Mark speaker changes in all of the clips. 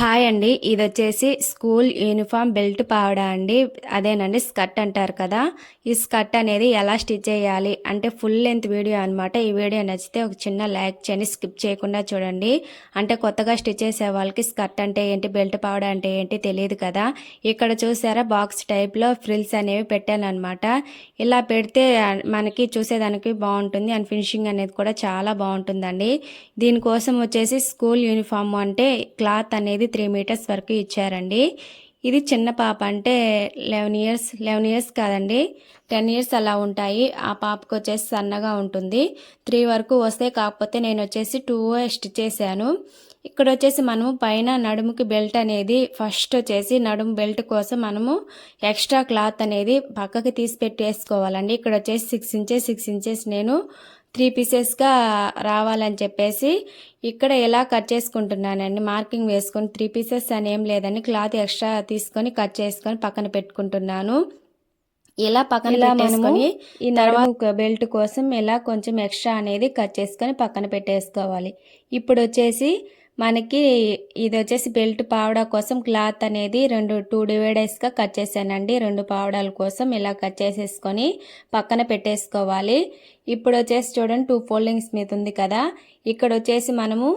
Speaker 1: Hi అండి. ఇది వచ్చేసి స్కూల్ యూనిఫామ్ బెల్ట్ పావడా అండి. అదేనండి స్కర్ట్ అంటారు కదా. ఈ స్కర్ట్ అనేది ఎలా స్టిచ్ చేయాలి అంటే ఫుల్ లెంత్ వీడియో అనమాట ఈ వీడియో నచ్చితే ఒక చిన్న లైక్ చేయండి. స్కిప్ చేయకుండా చూడండి. అంటే కొత్తగా స్టిచ్ చేసే వాళ్ళకి స్కర్ట్ అంటే ఏంటి బెల్ట్ పావడా అంటే ఏంటి తెలియదు కదా. ఇక్కడ చూసారా బాక్స్ టైప్లో ఫ్రిల్స్ అనేవి పెట్టాను అనమాట ఇలా పెడితే మనకి చూసేదానికి బాగుంటుంది. అండ్ ఫినిషింగ్ అనేది కూడా చాలా బాగుంటుందండి. దీనికోసం వచ్చేసి స్కూల్ యూనిఫామ్ అంటే క్లాత్ అనేది త్రీ మీటర్స్ వరకు ఇచ్చారండి. ఇది చిన్న పాప అంటే లెవెన్ ఇయర్స్ లెవెన్ ఇయర్స్ కాదండి. టెన్ ఇయర్స్ అలా ఉంటాయి. ఆ పాపకు వచ్చేసి సన్నగా ఉంటుంది. త్రీ వరకు వస్తే కాకపోతే నేను వచ్చేసి టూ స్టిచ్ చేశాను. ఇక్కడ వచ్చేసి మనము పైన నడుముకి బెల్ట్ అనేది ఫస్ట్ వచ్చేసి నడుము బెల్ట్ కోసం మనము ఎక్స్ట్రా క్లాత్ అనేది పక్కకి తీసి పెట్టేసుకోవాలండి. ఇక్కడ వచ్చేసి సిక్స్ ఇంచెస్ సిక్స్ ఇంచెస్ నేను త్రీ పీసెస్గా రావాలని చెప్పేసి ఇక్కడ ఎలా కట్ చేసుకుంటున్నానండి? మార్కింగ్ వేసుకొని త్రీ పీసెస్ అని ఏం లేదండి. క్లాత్ ఎక్స్ట్రా తీసుకొని కట్ చేసుకొని పక్కన పెట్టుకుంటున్నాను. ఇలా పక్కన పెట్టేసుకొని ఈ తర్వాత బెల్ట్ కోసం ఇలా కొంచెం ఎక్స్ట్రా అనేది కట్ చేసుకొని పక్కన పెట్టేసుకోవాలి. ఇప్పుడు వచ్చేసి మనకి ఇది వచ్చేసి బెల్ట్ పావడా కోసం క్లాత్ అనేది రెండు టూ డివైడర్స్గా కట్ చేశానండి. రెండు పావడాల కోసం ఇలా కట్ చేసేసుకొని పక్కన పెట్టేసుకోవాలి. ఇప్పుడు వచ్చేసి చూడండి టూ ఫోల్డింగ్స్ మీద ఉంది కదా. ఇక్కడ వచ్చేసి మనము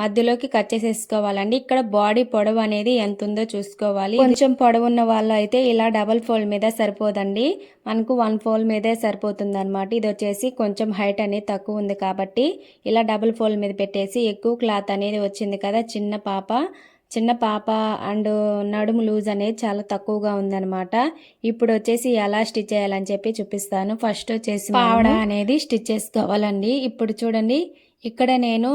Speaker 1: మధ్యలోకి కట్ చేసేసుకోవాలండి. ఇక్కడ బాడీ పొడవు అనేది ఎంత ఉందో చూసుకోవాలి. కొంచెం పొడవు ఉన్న వాళ్ళు అయితే ఇలా డబల్ ఫోల్డ్ మీద సరిపోదండి. మనకు వన్ ఫోల్డ్ మీదే సరిపోతుంది అనమాట ఇది వచ్చేసి కొంచెం హైట్ అనేది తక్కువ ఉంది కాబట్టి ఇలా డబల్ ఫోల్డ్ మీద పెట్టేసి ఎక్కువ క్లాత్ అనేది వచ్చింది కదా చిన్న పాప. చిన్న పాప అండ్ నడుము లూజ్ అనేది చాలా తక్కువగా ఉందనమాట ఇప్పుడు వచ్చేసి ఎలా స్టిచ్ చేయాలని చెప్పి చూపిస్తాను. ఫస్ట్ వచ్చేసి పావడ అనేది స్టిచ్ చేసుకోవాలండి. ఇప్పుడు చూడండి ఇక్కడ నేను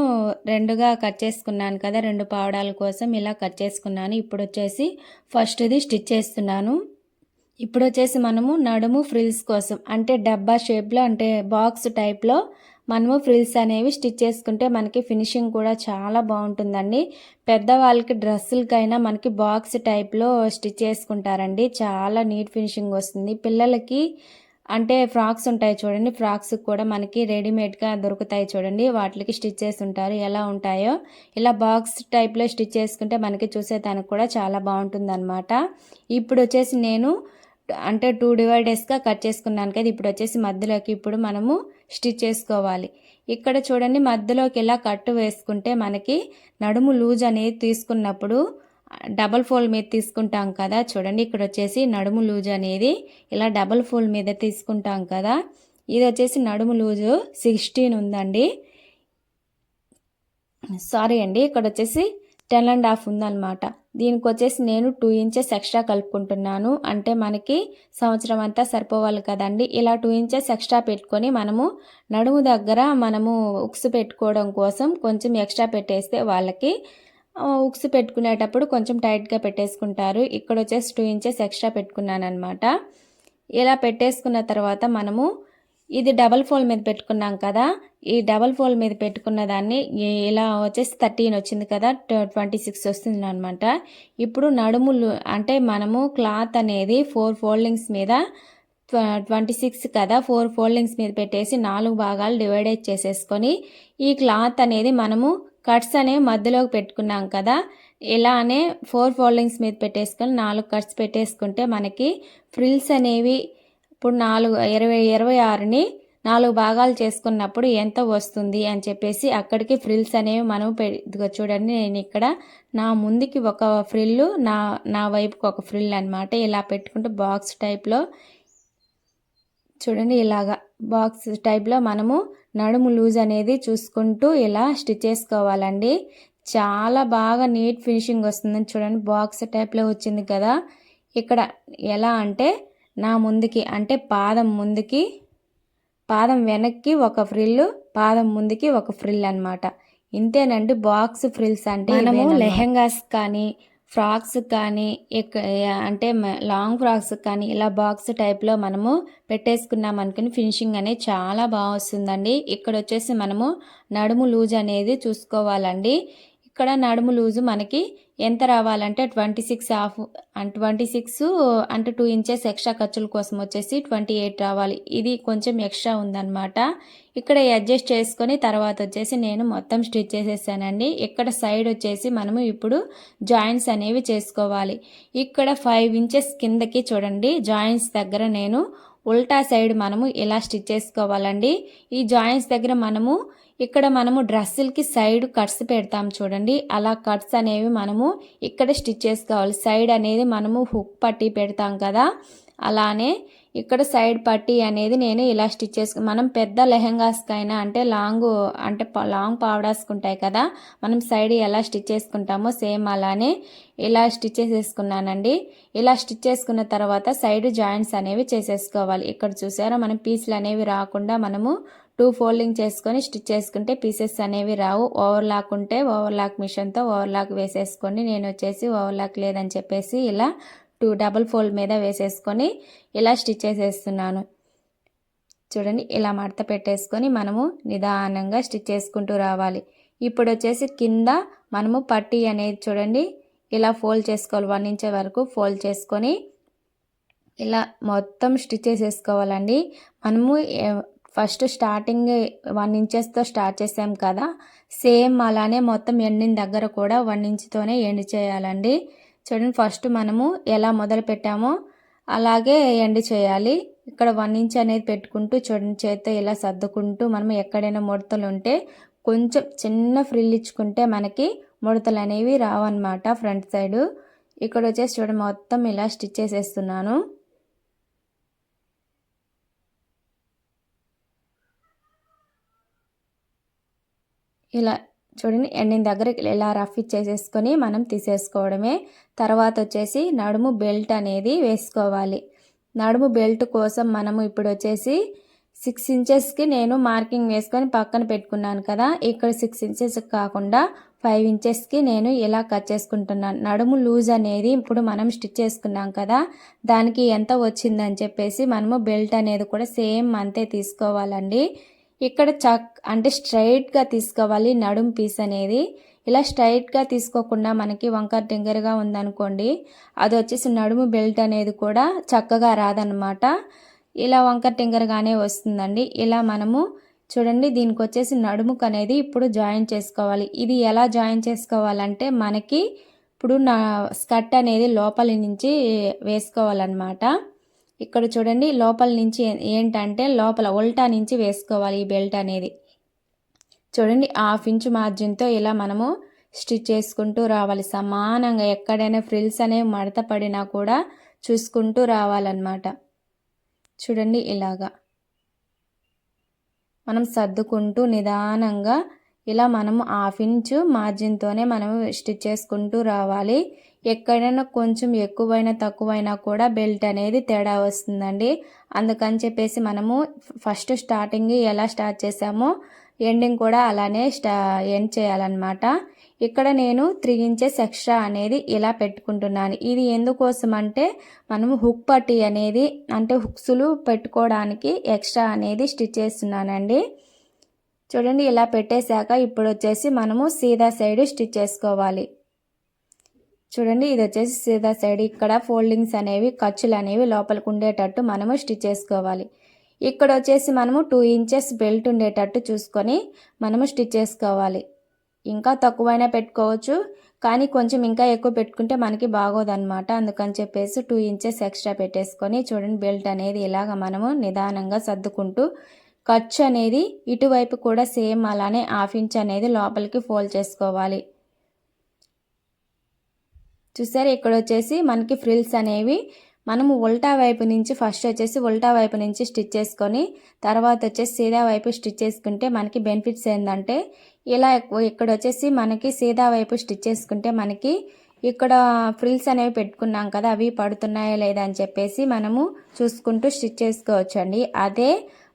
Speaker 1: రెండుగా కట్ చేసుకున్నాను కదా రెండు పావడాల కోసం ఇలా కట్ చేసుకున్నాను. ఇప్పుడు వచ్చేసి ఫస్ట్ది స్టిచ్ చేస్తున్నాను. ఇప్పుడు వచ్చేసి మనము నడుము ఫ్రిల్స్ కోసం అంటే డబ్బా షేప్లో అంటే బాక్స్ టైప్లో మనము ఫ్రిల్స్ అనేవి స్టిచ్ చేసుకుంటే మనకి ఫినిషింగ్ కూడా చాలా బాగుంటుందండి. పెద్దవాళ్ళకి డ్రెస్సులకైనా మనకి బాక్స్ టైప్లో స్టిచ్ చేసుకుంటారండి. చాలా నీట్ ఫినిషింగ్ వస్తుంది. పిల్లలకి అంటే ఫ్రాక్స్ ఉంటాయి చూడండి. ఫ్రాక్స్ కూడా మనకి రెడీమేడ్గా దొరుకుతాయి చూడండి. వాటికి స్టిచ్ చేసి ఉంటారు. ఎలా ఉంటాయో ఇలా బాక్స్ టైప్లో స్టిచ్ చేసుకుంటే మనకి చూసేదానికి కూడా చాలా బాగుంటుంది అనమాట ఇప్పుడు వచ్చేసి నేను అంటే టూ డివైడర్స్గా కట్ చేసుకున్నాను కదా ఇప్పుడు వచ్చేసి మధ్యలోకి ఇప్పుడు మనము స్టిచ్ చేసుకోవాలి. ఇక్కడ చూడండి మధ్యలోకి ఇలా కట్టు వేసుకుంటే మనకి నడుము లూజ్ అనేది తీసుకున్నప్పుడు డబల్ ఫోల్డ్ మీద తీసుకుంటాం కదా చూడండి ఇక్కడ వచ్చేసి నడుము లూజ్ అనేది ఇలా డబల్ ఫోల్డ్ మీద తీసుకుంటాం కదా ఇది వచ్చేసి నడుము లూజు సిక్స్టీన్ ఉందండి. సారీ అండి ఇక్కడ వచ్చేసి టెన్ అండ్ హాఫ్ ఉందన్నమాట. దీనికి వచ్చేసి నేను టూ ఇంచెస్ ఎక్స్ట్రా కలుపుకుంటున్నాను. అంటే మనకి సంవత్సరం అంతా సరిపోవాలి కదండి. ఇలా టూ ఇంచెస్ ఎక్స్ట్రా పెట్టుకొని మనము నడుము దగ్గర మనము ఉక్స్ పెట్టుకోవడం కోసం కొంచెం ఎక్స్ట్రా పెట్టేస్తే వాళ్ళకి ఉక్స్ పెట్టుకునేటప్పుడు కొంచెం టైట్గా పెట్టేసుకుంటారు. ఇక్కడ వచ్చేసి టూ ఇంచెస్ ఎక్స్ట్రా పెట్టుకున్నాను అనమాట ఇలా పెట్టేసుకున్న తర్వాత మనము ఇది డబల్ ఫోల్ మీద పెట్టుకున్నాం కదా. ఈ డబల్ ఫోల్ మీద పెట్టుకున్న దాన్ని ఇలా వచ్చేసి థర్టీన్ వచ్చింది కదా ట్వంటీ సిక్స్ వస్తుంది అనమాట ఇప్పుడు నడుములు అంటే మనము క్లాత్ అనేది ఫోర్ ఫోల్డింగ్స్ మీద ట్వంటీ సిక్స్ కదా ఫోర్ ఫోల్డింగ్స్ మీద పెట్టేసి నాలుగు భాగాలు డివైడేట్ చేసేసుకొని ఈ క్లాత్ అనేది మనము కట్స్ అనేవి మధ్యలోకి పెట్టుకున్నాం కదా. ఇలానే ఫోర్ ఫోల్డింగ్స్ మీద పెట్టేసుకొని నాలుగు కట్స్ పెట్టేసుకుంటే మనకి ఫ్రిల్స్ అనేవి ఇప్పుడు నాలుగు ఇరవై ఇరవై ఆరుని నాలుగు భాగాలు చేసుకున్నప్పుడు ఎంత వస్తుంది అని చెప్పేసి అక్కడికి ఫ్రిల్స్ అనేవి మనం చూడండి నేను ఇక్కడ నా ముందుకి ఒక ఫ్రిల్లు నా నా వైపుకి ఒక ఫ్రిల్ అనమాట ఇలా పెట్టుకుంటే బాక్స్ టైప్లో చూడండి ఇలాగా బాక్స్ టైప్లో మనము నడుము లూజ్ అనేది చూసుకుంటూ ఇలా స్టిచ్ చేసుకోవాలండి. చాలా బాగా నీట్ ఫినిషింగ్ వస్తుందని చూడండి బాక్స్ టైప్లో వచ్చింది కదా. ఇక్కడ ఎలా అంటే నా ముందుకి అంటే పాదం ముందుకి పాదం వెనక్కి ఒక ఫ్రిల్ పాదం ముందుకి ఒక ఫ్రిల్ అనమాట ఇంతేనండి బాక్స్ ఫ్రిల్స్ అంటే మనము లెహెంగాస్ కానీ ఫ్రాక్స్ కానీ అంటే లాంగ్ ఫ్రాక్స్ కానీ ఇలా బాక్స్ టైప్లో మనము పెట్టేసుకున్నాం అనుకుని ఫినిషింగ్ అనేది చాలా బాగా వస్తుందండి. ఇక్కడ వచ్చేసి మనము నడుము లూజ్ అనేది చూసుకోవాలండి. ఇక్కడ నడుము లూజు మనకి ఎంత రావాలంటే twenty six half twenty six అంటే టూ ఇంచెస్ ఎక్స్ట్రా ఖర్చుల కోసం వచ్చేసి ట్వంటీ ఎయిట్ రావాలి. ఇది కొంచెం ఎక్స్ట్రా ఉందన్నమాట. ఇక్కడ అడ్జస్ట్ చేసుకొని తర్వాత వచ్చేసి నేను మొత్తం స్టిచ్ చేసేసానండి. ఇక్కడ సైడ్ వచ్చేసి మనము ఇప్పుడు జాయింట్స్ అనేవి చేసుకోవాలి. ఇక్కడ ఫైవ్ ఇంచెస్ కిందకి చూడండి. జాయింట్స్ దగ్గర నేను ఉల్టా సైడ్ మనము ఇలా స్టిచ్ చేసుకోవాలండి. ఈ జాయింట్స్ దగ్గర మనము ఇక్కడ మనము డ్రెస్సులకి సైడ్ కట్స్ పెడతాం చూడండి. అలా కట్స్ అనేవి మనము ఇక్కడ స్టిచ్ చేసుకోవాలి సైడ్ అనేది మనము హుక్ పట్టి పెడతాం కదా. అలానే ఇక్కడ సైడ్ పట్టి అనేది నేను ఇలా స్టిచ్ చేసుకు మనం పెద్ద లెహెంగాస్కైనా అంటే లాంగ్ అంటే లాంగ్ పావడాస్కి ఉంటాయి కదా. మనం సైడ్ ఎలా స్టిచ్ చేసుకుంటామో సేమ్ అలానే ఇలా స్టిచ్ చేసేసుకున్నానండి ఇలా స్టిచ్ చేసుకున్న తర్వాత సైడ్ జాయింట్స్ అనేవి చేసేసుకోవాలి. ఇక్కడ చూసారా? మనం పీసులు అనేవి రాకుండా మనము టూ ఫోల్డింగ్ చేసుకొని స్టిచ్ చేసుకుంటే పీసెస్ అనేవి రావు. ఓవర్లాక్ ఉంటే ఓవర్లాక్ మిషన్తో ఓవర్లాక్ వేసేసుకొని నేను వచ్చేసి ఓవర్లాక్ లేదని చెప్పేసి ఇలా టూ డబుల్ ఫోల్డ్ మీద వేసేసుకొని ఇలా స్టిచ్ చేసేస్తున్నాను. చూడండి ఇలా మడత పెట్టేసుకొని మనము నిదానంగా స్టిచ్ చేసుకుంటూ రావాలి. ఇప్పుడు వచ్చేసి కింద మనము పట్టీ అనేది చూడండి ఇలా ఫోల్డ్ చేసుకోవాలి. వన్ ఇంచ్ వరకు ఫోల్డ్ చేసుకొని ఇలా మొత్తం స్టిచ్ చేసేసుకోవాలండి. మనము ఫస్ట్ స్టార్టింగ్ వన్ ఇంచెస్తో స్టార్ట్ చేసాం కదా. సేమ్ అలానే మొత్తం ఎండిన దగ్గర కూడా వన్ ఇంచ్తోనే ఎండ్ చేయాలండి. చూడండి ఫస్ట్ మనము ఎలా మొదలు పెట్టామో అలాగే ఎండ్ చేయాలి. ఇక్కడ వన్ ఇంచ్ అనేది పెట్టుకుంటూ చూడండి చేత్తో ఇలా సర్దుకుంటూ మనం ఎక్కడైనా ముడతలు ఉంటే కొంచెం చిన్న ఫ్రిల్ ఇచ్చుకుంటే మనకి ముడతలు అనేవి రావన్నమాట ఫ్రంట్ సైడు. ఇక్కడ వచ్చేసి చూడండి మొత్తం ఇలా స్టిచ్ చేసేస్తున్నాను. ఇలా చూడండి ఎండిన దగ్గర ఇలా రఫ్ ఇచ్చేసేసుకొని మనం తీసేసుకోవడమే. తర్వాత వచ్చేసి నడుము బెల్ట్ అనేది వేసుకోవాలి. నడుము బెల్ట్ కోసం మనము ఇప్పుడు వచ్చేసి సిక్స్ ఇంచెస్కి నేను మార్కింగ్ వేసుకొని పక్కన పెట్టుకున్నాను కదా. ఇక్కడ సిక్స్ ఇంచెస్ కాకుండా ఫైవ్ ఇంచెస్కి నేను ఇలా కట్ చేసుకుంటున్నాను. నడుము లూజ్ అనేది ఇప్పుడు మనం స్టిచ్ చేసుకున్నాం కదా. దానికి ఎంత వచ్చిందని చెప్పేసి మనము బెల్ట్ అనేది కూడా సేమ్ అంతే తీసుకోవాలండి. ఇక్కడ చక్ అంటే స్ట్రైట్గా తీసుకోవాలి. నడుం పీస్ అనేది. ఇలా స్ట్రైట్గా తీసుకోకుండా మనకి వంకర టింగర్గా ఉందనుకోండి అది వచ్చేసి నడుము బెల్ట్ అనేది కూడా చక్కగా రాదనమాట. ఇలా వంకర టింగర్గానే వస్తుందండి. ఇలా మనము చూడండి దీనికి వచ్చేసి నడుముకు అనేది ఇప్పుడు జాయిన్ చేసుకోవాలి. ఇది ఎలా జాయిన్ చేసుకోవాలంటే మనకి ఇప్పుడు నా స్కర్ట్ అనేది లోపలి నుంచి వేసుకోవాలన్నమాట. ఇక్కడ చూడండి లోపల నుంచి ఏంటంటే లోపల ఉల్టా నుంచి వేసుకోవాలి ఈ బెల్ట్ అనేది. చూడండి హాఫ్ ఇంచ్ మార్జిన్తో ఇలా మనము స్టిచ్ చేసుకుంటూ రావాలి. సమానంగా ఎక్కడైనా ఫ్రిల్స్ అనేవి మడత పడినా కూడా చూసుకుంటూ రావాలన్నమాట. చూడండి ఇలాగా. మనం సర్దుకుంటూ నిదానంగా ఇలా మనము హాఫ్ ఇంచు మార్జిన్తోనే మనము స్టిచ్ చేసుకుంటూ రావాలి. ఎక్కడైనా కొంచెం ఎక్కువైనా తక్కువైనా కూడా బెల్ట్ అనేది తేడా వస్తుందండి. అందుకని చెప్పేసి మనము ఫస్ట్ స్టార్టింగ్ ఎలా స్టార్ట్ చేసామో ఎండింగ్ కూడా అలానే స్టా ఎండ్ చేయాలన్నమాట. ఇక్కడ నేను త్రీ ఇంచెస్ ఎక్స్ట్రా అనేది ఇలా పెట్టుకుంటున్నాను. ఇది ఎందుకోసం అంటే మనము హుక్ పట్టి అనేది అంటే హుక్స్లు పెట్టుకోవడానికి ఎక్స్ట్రా అనేది స్టిచ్ చేస్తున్నానండి. చూడండి ఇలా పెట్టేశాక ఇప్పుడు వచ్చేసి మనము సీదా సైడ్ స్టిచ్ చేసుకోవాలి. చూడండి ఇది వచ్చేసి సీదా సైడ్. ఇక్కడ ఫోల్డింగ్స్ అనేవి ఖర్చులు అనేవి లోపలికి ఉండేటట్టు మనము స్టిచ్ చేసుకోవాలి. ఇక్కడ వచ్చేసి మనము టూ ఇంచెస్ బెల్ట్ ఉండేటట్టు చూసుకొని మనము స్టిచ్ చేసుకోవాలి. ఇంకా తక్కువైనా పెట్టుకోవచ్చు కానీ కొంచెం ఇంకా ఎక్కువ పెట్టుకుంటే మనకి బాగోదన్నమాట. అందుకని చెప్పేసి టూ ఇంచెస్ ఎక్స్ట్రా పెట్టేసుకొని చూడండి బెల్ట్ అనేది ఇలాగ మనము నిదానంగా సర్దుకుంటూ ఖర్చు అనేది ఇటువైపు కూడా సేమ్ అలానే హాఫ్ ఇంచ్ అనేది లోపలికి ఫోల్డ్ చేసుకోవాలి. చూసారు? ఇక్కడ వచ్చేసి మనకి ఫ్రిల్స్ అనేవి మనము ఉల్టా వైపు నుంచి ఫస్ట్ వచ్చేసి ఉల్టా వైపు నుంచి స్టిచ్ చేసుకొని తర్వాత వచ్చేసి సీదా వైపు స్టిచ్ చేసుకుంటే మనకి బెనిఫిట్స్ ఏంటంటే ఇలా ఇక్కడ వచ్చేసి మనకి సీదా వైపు స్టిచ్ చేసుకుంటే మనకి ఇక్కడ ఫ్రిల్స్ అనేవి పెట్టుకున్నాం కదా అవి పడుతున్నాయా లేదా అని చెప్పేసి మనము చూసుకుంటూ స్టిచ్ చేసుకోవచ్చు అండి అదే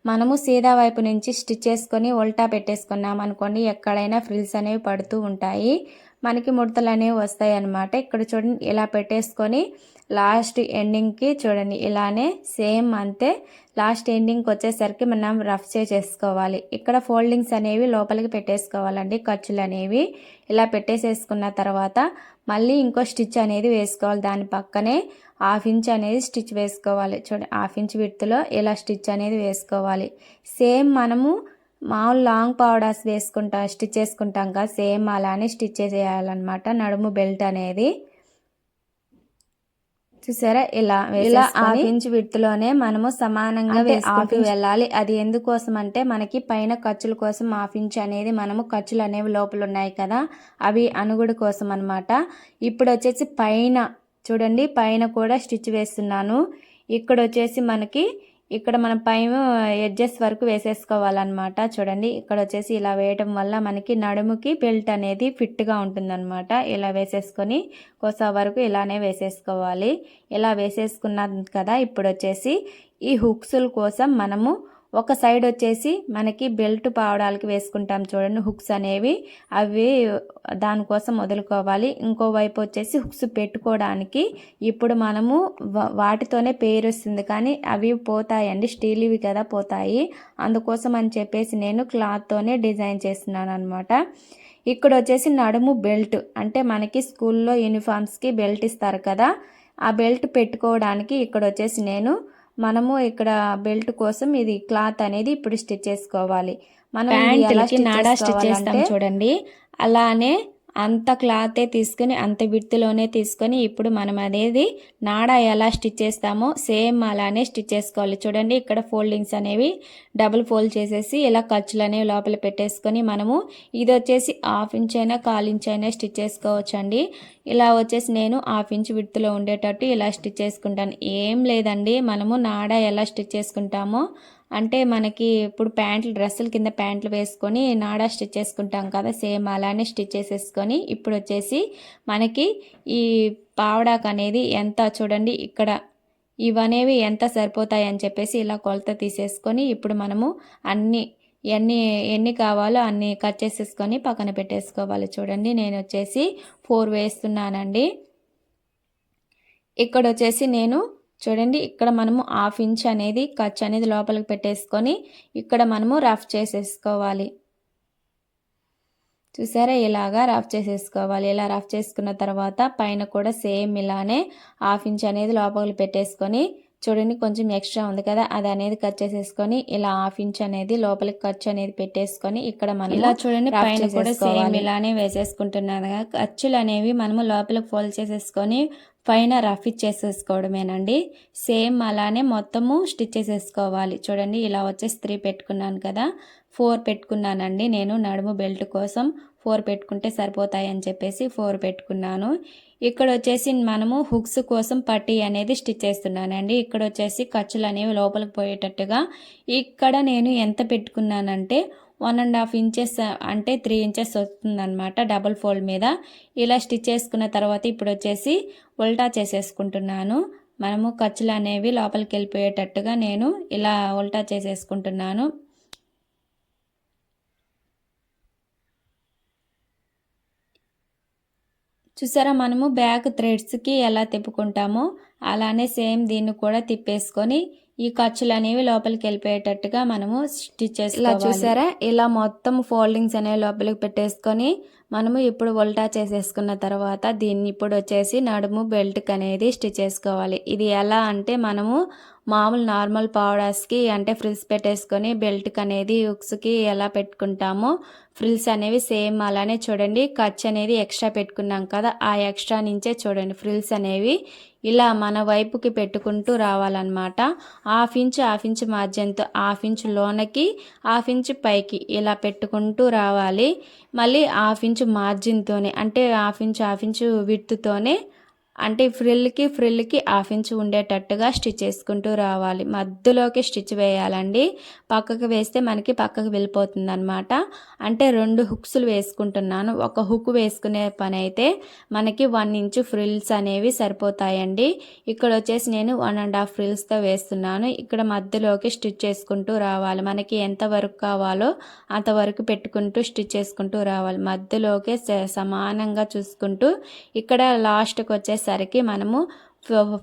Speaker 1: మనము సీదా వైపు నుంచి స్టిచ్ చేసుకొని ఉల్టా పెట్టేసుకున్నాం అనుకోండి ఎక్కడైనా ఫ్రిల్స్ అనేవి పడుతూ ఉంటాయి. మనకి ముడతలు అనేవి వస్తాయి అన్నమాట ఇక్కడ చూడండి ఇలా పెట్టేసుకొని లాస్ట్ ఎండింగ్కి చూడండి ఇలానే సేమ్ అంతే. లాస్ట్ ఎండింగ్కి వచ్చేసరికి మనం రఫ్ చేసేసుకోవాలి. ఇక్కడ ఫోల్డింగ్స్ అనేవి లోపలికి పెట్టేసుకోవాలండి ఖర్చులు అనేవి. ఇలా పెట్టేసేసుకున్న తర్వాత మళ్ళీ ఇంకో స్టిచ్ అనేది వేసుకోవాలి. దాని పక్కనే హాఫ్ ఇంచ్ అనేది స్టిచ్ వేసుకోవాలి. చూడండి హాఫ్ ఇంచ్ విడ్త్లో ఇలా స్టిచ్ అనేది వేసుకోవాలి. సేమ్ మనము మామూలు లాంగ్ పౌడర్స్ వేసుకుంటాం స్టిచ్ చేసుకుంటాం కదా సేమ్ అలానే స్టిచ్ చేయాలన్నమాట నడుము బెల్ట్ అనేది. చూసారా? ఇలా ఇలా హాఫ్ ఇంచ్ విడ్త్లోనే మనము సమానంగా వేసుకుంటూ వెళ్ళాలి. అది ఎందుకోసం అంటే మనకి పైన ఖర్చుల కోసం హాఫ్ ఇంచ్ అనేది మనము ఖర్చులు అనేవి లోపల ఉన్నాయి కదా అవి అనుగుడు కోసం అనమాట ఇప్పుడు వచ్చేసి పైన చూడండి పైన కూడా స్టిచ్ వేస్తున్నాను. ఇక్కడ వచ్చేసి మనకి ఇక్కడ మనం పైన ఎడ్జెస్ వరకు వేసేసుకోవాలన్నమాట. చూడండి ఇక్కడ వచ్చేసి ఇలా వేయటం వల్ల మనకి నడుముకి బెల్ట్ అనేది ఫిట్గా ఉంటుందన్నమాట. ఇలా వేసేసుకొని కొస వరకు ఇలానే వేసేసుకోవాలి. ఇలా వేసేసుకున్నాం కదా ఇప్పుడు వచ్చేసి ఈ హుక్సుల కోసం మనము ఒక సైడ్ వచ్చేసి మనకి బెల్ట్ పావడాలకి వేసుకుంటాం చూడండి హుక్స్ అనేవి. అవి దానికోసం వదులుకోవాలి. ఇంకోవైపు వచ్చేసి హుక్స్ పెట్టుకోవడానికి ఇప్పుడు మనము వాటితోనే పేరు వస్తుంది కానీ అవి పోతాయండి స్టీల్వి కదా పోతాయి. అందుకోసం అని చెప్పేసి నేను క్లాత్తోనే డిజైన్ చేస్తున్నాను అనమాట ఇక్కడ వచ్చేసి నడుము బెల్ట్ అంటే మనకి స్కూల్లో యూనిఫామ్స్కి బెల్ట్ ఇస్తారు కదా. ఆ బెల్ట్ పెట్టుకోవడానికి ఇక్కడ వచ్చేసి నేను మనము ఇక్కడ బెల్ట్ కోసం ఇది క్లాత్ అనేది ఇప్పుడు స్టిచ్ చేసుకోవాలి. మనం నాడా స్టిచ్ చేస్తాం చూడండి. అలానే అంత క్లాతే తీసుకుని అంత విత్తులోనే తీసుకొని ఇప్పుడు మనం అనేది నాడా ఎలా స్టిచ్ చేస్తామో సేమ్ అలానే స్టిచ్ చేసుకోవాలి. చూడండి ఇక్కడ ఫోల్డింగ్స్ అనేవి డబుల్ ఫోల్డ్ చేసేసి ఇలా ఖర్చులు అనేవి లోపల పెట్టేసుకొని మనము ఇది వచ్చేసి హాఫ్ ఇంచ్ అయినా కాల్ ఇంచ్ అయినా స్టిచ్ చేసుకోవచ్చు అండి ఇలా వచ్చేసి నేను హాఫ్ ఇంచ్ విత్తులో ఉండేటట్టు ఇలా స్టిచ్ చేసుకుంటాను. ఏం లేదండి మనము నాడా ఎలా స్టిచ్ చేసుకుంటామో అంటే మనకి ఇప్పుడు ప్యాంట్లు డ్రెస్సులు కింద ప్యాంట్లు వేసుకొని నాడా స్టిచ్ చేసుకుంటాం కదా సేమ్ అలానే స్టిచ్ చేసేసుకొని ఇప్పుడు వచ్చేసి మనకి ఈ పావడాకు అనేది ఎంత చూడండి ఇక్కడ ఇవనేవి ఎంత సరిపోతాయి అని చెప్పేసి ఇలా కొలత తీసేసుకొని ఇప్పుడు మనము అన్ని ఎన్ని ఎన్ని కావాలో అన్ని కట్ చేసేసుకొని పక్కన పెట్టేసుకోవాలి చూడండి. నేను వచ్చేసి ఫోర్ వేస్తున్నానండి. ఇక్కడ వచ్చేసి నేను చూడండి ఇక్కడ మనము హాఫ్ ఇంచ్ అనేది ఖర్చు అనేది లోపలికి పెట్టేసుకొని ఇక్కడ మనము రఫ్ చేసేసుకోవాలి. చూసారా? ఇలాగా రఫ్ చేసేసుకోవాలి. ఇలా రఫ్ చేసుకున్న తర్వాత పైన కూడా సేమ్ ఇలానే హాఫ్ ఇంచ్ అనేది లోపలికి పెట్టేసుకొని చూడండి కొంచెం ఎక్స్ట్రా ఉంది కదా అది అనేది కట్ చేసేసుకొని ఇలా హాఫ్ ఇంచ్ అనేది లోపలికి ఖర్చు అనేది పెట్టేసుకొని ఇక్కడ మనం ఇలా చూడండి పైన కూడా సేమ్ ఇలానే వేసేసుకుంటున్నాను ఖర్చులు అనేవి మనము లోపలికి ఫోల్డ్ చేసేసుకొని పైన రఫ్ ఇచ్చేసేసుకోవడమేనండి. సేమ్ అలానే మొత్తము స్టిచ్ చేసేసుకోవాలి. చూడండి ఇలా వచ్చేసి త్రీ పెట్టుకున్నాను కదా ఫోర్ పెట్టుకున్నానండి. నేను నడుము బెల్ట్ కోసం ఫోర్ పెట్టుకుంటే సరిపోతాయి అని చెప్పేసి ఫోర్ పెట్టుకున్నాను. ఇక్కడ వచ్చేసి మనము హుక్స్ కోసం పట్టీ అనేది స్టిచ్ చేస్తున్నానండి. ఇక్కడ వచ్చేసి ఖర్చులు అనేవి లోపలికి పోయేటట్టుగా ఇక్కడ నేను ఎంత పెట్టుకున్నానంటే వన్ అండ్ హాఫ్ ఇంచెస్ అంటే త్రీ ఇంచెస్ వస్తుందన్నమాట డబుల్ ఫోల్డ్ మీద. ఇలా స్టిచ్ చేసుకున్న తర్వాత ఇప్పుడు వచ్చేసి ఉల్టా చేసేసుకుంటున్నాను. మనము ఖర్చులు అనేవి లోపలికి వెళ్ళిపోయేటట్టుగా నేను ఇలా ఉల్టా చేసేసుకుంటున్నాను. చూసారా మనము బ్యాక్ థ్రెడ్స్కి ఎలా తిప్పుకుంటామో? అలానే సేమ్ దీన్ని కూడా తిప్పేసుకొని ఈ ఖర్చులు అనేవి లోపలికి వెళ్ళిపోయేటట్టుగా మనము స్టిచ్ చేసి ఇలా చూసారా? ఇలా మొత్తం ఫోల్డింగ్స్ అనేవి లోపలికి పెట్టేసుకొని మనము ఇప్పుడు ఉల్టా చేసేసుకున్న తర్వాత దీన్ని ఇప్పుడు వచ్చేసి నడుము బెల్ట్కి అనేది స్టిచ్ చేసుకోవాలి. ఇది ఎలా అంటే మనము మామూలు నార్మల్ పౌడర్స్కి అంటే ఫ్రిల్స్ పెట్టేసుకొని బెల్ట్కి అనేది ఉక్స్కి ఎలా పెట్టుకుంటామో ఫ్రిల్స్ అనేవి సేమ్ అలానే చూడండి. ఖర్చు అనేది ఎక్స్ట్రా పెట్టుకున్నాం కదా ఆ ఎక్స్ట్రా నుంచే చూడండి ఫ్రిల్స్ అనేవి. ఇలా మన వైపుకి పెట్టుకుంటూ రావాలన్నమాట. హాఫ్ ఇంచ్ హాఫ్ ఇంచ్ మార్జిన్తో హాఫ్ ఇంచ్ లోనకి హాఫ్ ఇంచ్ పైకి ఇలా పెట్టుకుంటూ రావాలి. మళ్ళీ హాఫ్ ఇంచ్ మార్జిన్తోనే అంటే హాఫ్ ఇంచ్ హాఫ్ ఇంచ్ విత్తుతోనే అంటే ఫ్రిల్కి ఫ్రిల్కి హాఫ్ ఇంచ్ ఉండేటట్టుగా స్టిచ్ చేసుకుంటూ రావాలి. మధ్యలోకి స్టిచ్ వేయాలండి. పక్కకు వేస్తే మనకి పక్కకు వెళ్ళిపోతుంది అనమాట అంటే రెండు హుక్స్లు వేసుకుంటున్నాను. ఒక హుక్ వేసుకునే పని అయితే మనకి వన్ ఇంచ్ ఫ్రిల్స్ అనేవి సరిపోతాయండి. ఇక్కడ వచ్చేసి నేను వన్ అండ్ హాఫ్ ఫ్రిల్స్తో వేస్తున్నాను. ఇక్కడ మధ్యలోకి స్టిచ్ చేసుకుంటూ రావాలి. మనకి ఎంత వరకు కావాలో అంతవరకు పెట్టుకుంటూ స్టిచ్ చేసుకుంటూ రావాలి. మధ్యలోకి సమానంగా చూసుకుంటూ ఇక్కడ లాస్ట్కి వచ్చేసి వచ్చేసరికి మనము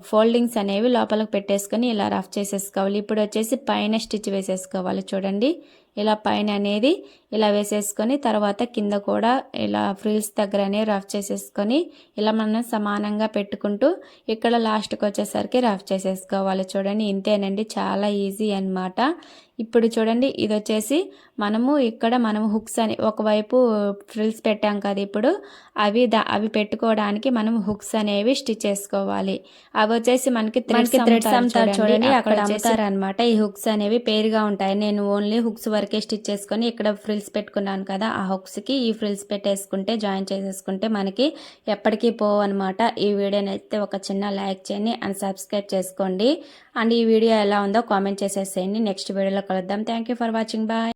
Speaker 1: ఫోల్డింగ్స్ అనేవి లోపలికి పెట్టేసుకొని ఇలా రఫ్ చేసేసుకోవాలి. ఇప్పుడు వచ్చేసి పైన స్టిచ్ వేసేసుకోవాలి చూడండి. ఇలా పైన అనేది ఇలా వేసేసుకొని తర్వాత కింద కూడా ఇలా ఫ్రిల్స్ దగ్గరనే రఫ్ చేసేసుకొని ఇలా మనం సమానంగా పెట్టుకుంటూ ఇక్కడ లాస్ట్కి వచ్చేసరికి రఫ్ చేసేసుకోవాలి. చూడండి ఇంతేనండి చాలా ఈజీ అనమాట ఇప్పుడు చూడండి ఇది వచ్చేసి మనము ఇక్కడ మనం హుక్స్ అని ఒకవైపు ఫ్రిల్స్ పెట్టాం కదా ఇప్పుడు అవి దా అవి పెట్టుకోవడానికి మనం హుక్స్ అనేవి స్టిచ్ చేసుకోవాలి. అవి వచ్చేసి మనకి థ్రెడ్స్ అమ్ముతారు చూడండి అక్కడ అమ్ముతారనమాట ఈ హుక్స్ అనేవి పేరుగా ఉంటాయి. నేను ఓన్లీ హుక్స్ వరకే స్టిచ్ చేసుకొని ఇక్కడ ఫ్రిల్స్ పెట్టుకున్నాను కదా ఆ హుక్స్కి ఈ ఫ్రిల్స్ పెట్టేసుకుంటే జాయిన్ చేసేసుకుంటే మనకి ఎప్పటికీ పోవు అనమాట ఈ వీడియోని అయితే ఒక చిన్న లైక్ చేయండి అండ్ సబ్స్క్రైబ్ చేసుకోండి. అండ్ ఈ వీడియో ఎలా ఉందో కామెంట్ చేసేసేయండి. నెక్స్ట్ వీడియోలో కలుద్దాం. Thank for watching. బాయ్.